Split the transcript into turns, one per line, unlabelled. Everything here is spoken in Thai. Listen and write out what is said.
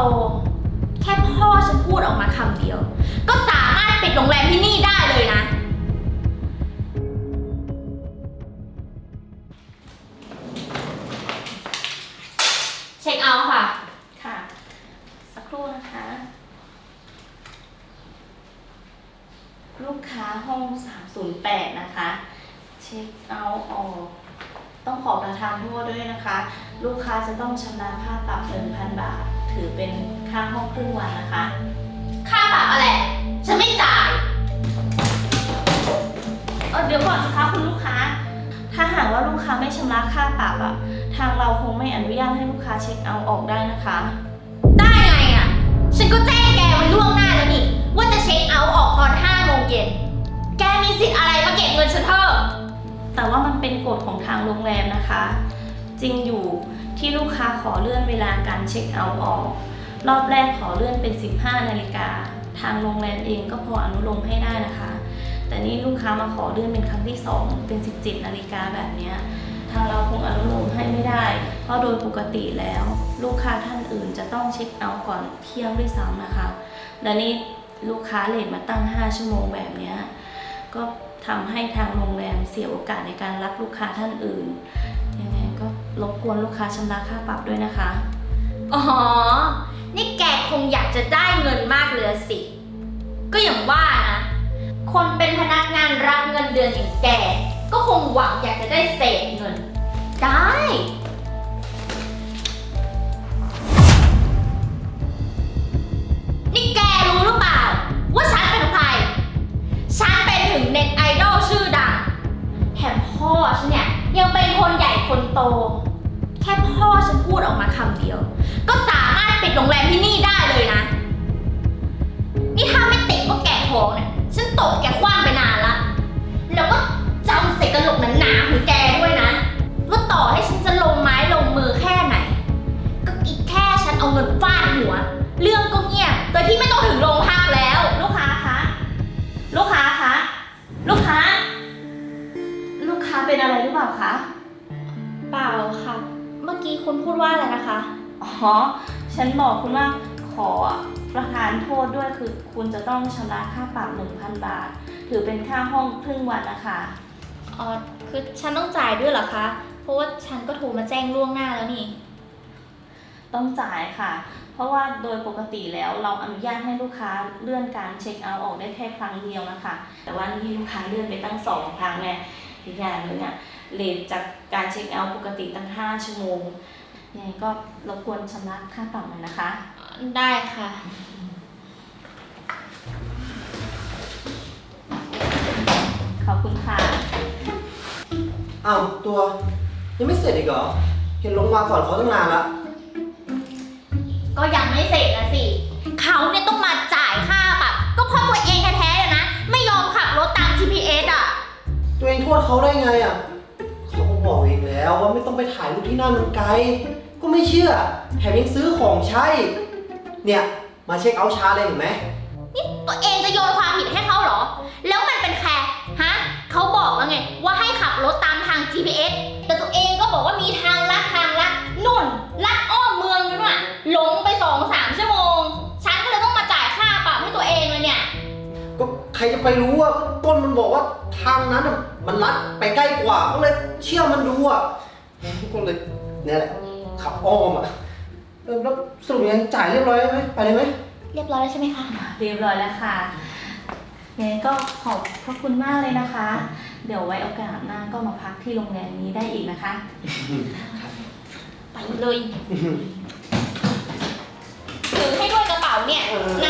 โตแค่พ่อฉันพูดออกมาคำเดียว ก็สามารถปิดโรงแรมที่นี่ได้เลยนะ เช็คเอาท์ค่ะ
ค่ะ สักครู่นะคะ ลูกค้าห้อง 308 นะคะ เช็คเอาท์ออก ต้องขอประทานโทษด้วยนะคะ ลูกค้าจะต้องชำระค่าปรับ1,000 บาท ถือเป็นค่าห้องครึ่งวันนะคะ
ค่าปรับอะไร ฉันไม่จ่าย
เออเดี๋ยวก่อนสิคะคุณลูกค้า ถ้าหากว่าลูกค้าไม่ชำระค่าปรับอะทางเราคงไม่อนุญาตให้ลูกค้าเช็คเอาท์ออกได้นะคะ
ได้ไงอะ ฉันก็แจ้งแกไว้ล่วงหน้าแล้วนี่ ว่าจะเช็คเอาท์ออกตอน5โมงเย็น แกมีสิทธิ์อะไรมาเก็บเงินฉันเพิ่ม
แต่ว่ามันเป็นกฎของทางโรงแรมนะคะ จริงอยู่ ที่ลูกค้าขอเลื่อนเวลาการเช็คเอาท์ออก รอบแรกขอเลื่อนเป็น 15 นาฬิกา ทางโรงแรมเองก็พออนุโลมให้ได้นะคะ แต่นี่ลูกค้ามาขอเลื่อนเป็นครั้งที่ 2 เป็น 17 นาฬิกาแบบนี้ทางเราคงอนุโลมให้ไม่ได้ เพราะโดยปกติแล้ว ลูกค้าท่านอื่นจะต้องเช็คเอาท์ก่อนเที่ยงด้วยซ้ำนะคะและนี่ลูกค้าเลทมาตั้ง 5 ชั่วโมงแบบนี้ก็ทำให้ทางโรงแรมเสียโอกาสในการรับลูกค้าท่านอื่นยังไง รบกวนลูกค้าชำระค่าปรับด้วยนะคะ
อ๋อ นี่แกคงอยากจะได้เงินมากเลยสิ ก็อย่างว่านะ คนเป็นพนักงานรับเงินเดือนอย่างแก ก็คงหวังอยากจะได้เศษเงิน ได้ นี่แกรู้หรือเปล่า ว่าฉันเป็นใคร ฉันเป็นถึงเน็ตไอดอลชื่อดัง แถมพ่อฉันเนี่ยยังเป็นคนใหญ่คนโต แค่พ่อฉันพูดออกมาคำเดียว ก็สามารถปิดโรงแรมที่นี่ได้ คุณพูดว่าอะไรนะคะ
อ๋อ ฉันบอกคุณว่าขอประทานโทษด้วยคือคุณจะต้องชำระค่าปรับ1,000 บาท ถือเป็นค่าห้องครึ่งวันนะคะ
อ๋อ คือฉันต้องจ่ายด้วยเหรอคะ เพราะว่าฉันก็โทรมาแจ้งล่วงหน้าแล้วนี่
ต้องจ่ายค่ะ เพราะว่าโดยปกติแล้วเราอนุญาตให้ลูกค้าเลื่อนการเช็คเอาท์ออกได้แค่ครั้งเดียวนะคะ แต่ว่านี่ลูกค้าเลื่อนไปตั้งสองครั้งเนี่ยอีกอย่างหนึงอะ เลทจากการเช็คเอาท์ปกติตั้ง 5 ชั่วโมงยังไงก็รบกวนชำระค่าปรับหน่อยนะคะ
ได้ค่ะ
ขอบคุณค่ะ
อ้าวตัวยังไม่เสร็จอีกเหรอ เห็นลงมาก่อนเขาตั้งนานละ
ก็ยังไม่เสร็จนะสิ เขาเนี่ยต้องมาจ่ายค่าปรับก็เพราะตัวเองแท้ๆเลยนะ ไม่ยอมขับรถตาม GPS อะ
ตัวเองโทษเขาได้ไงอะ แล้วว่าไม่ต้องไปถ่ายรูปที่นั่นมันไกล ก็ไม่เชื่อ แถมยังซื้อของใช้ เนี่ย มาเช็คเอาท์ช้าเลยเห็นไหม
นี่ตัวเองจะโยนความผิดให้เขาเหรอ แล้วมันเป็นแคร์ฮะ เขาบอกแล้วไงว่าให้ขับรถตามทาง GPS
ครจะไปรู้ว่าต้นมันบอกว่าทางนั้นน่ะมันลัดไปใกล้กว่าก็เลยเชื่อมันดูอะก็เลยเนี่ยแหละขับอ้อมอะเออแล้วสรุปยังจ่ายเรียบร้อยไหมไปเลยไหม
เรียบร้อยแล้วใช่ไหมคะ
เรียบร้อยแล้วค่ะยังไงก็ขอบพระคุณมากเลยนะคะ เดี๋ยวไว้โอกาสหน้าก็มาพักที่โรงแรมนี้ได้อีกนะคะ
ไปเลยถือให้ด้วยกระเป๋าเนี่ยน่ะ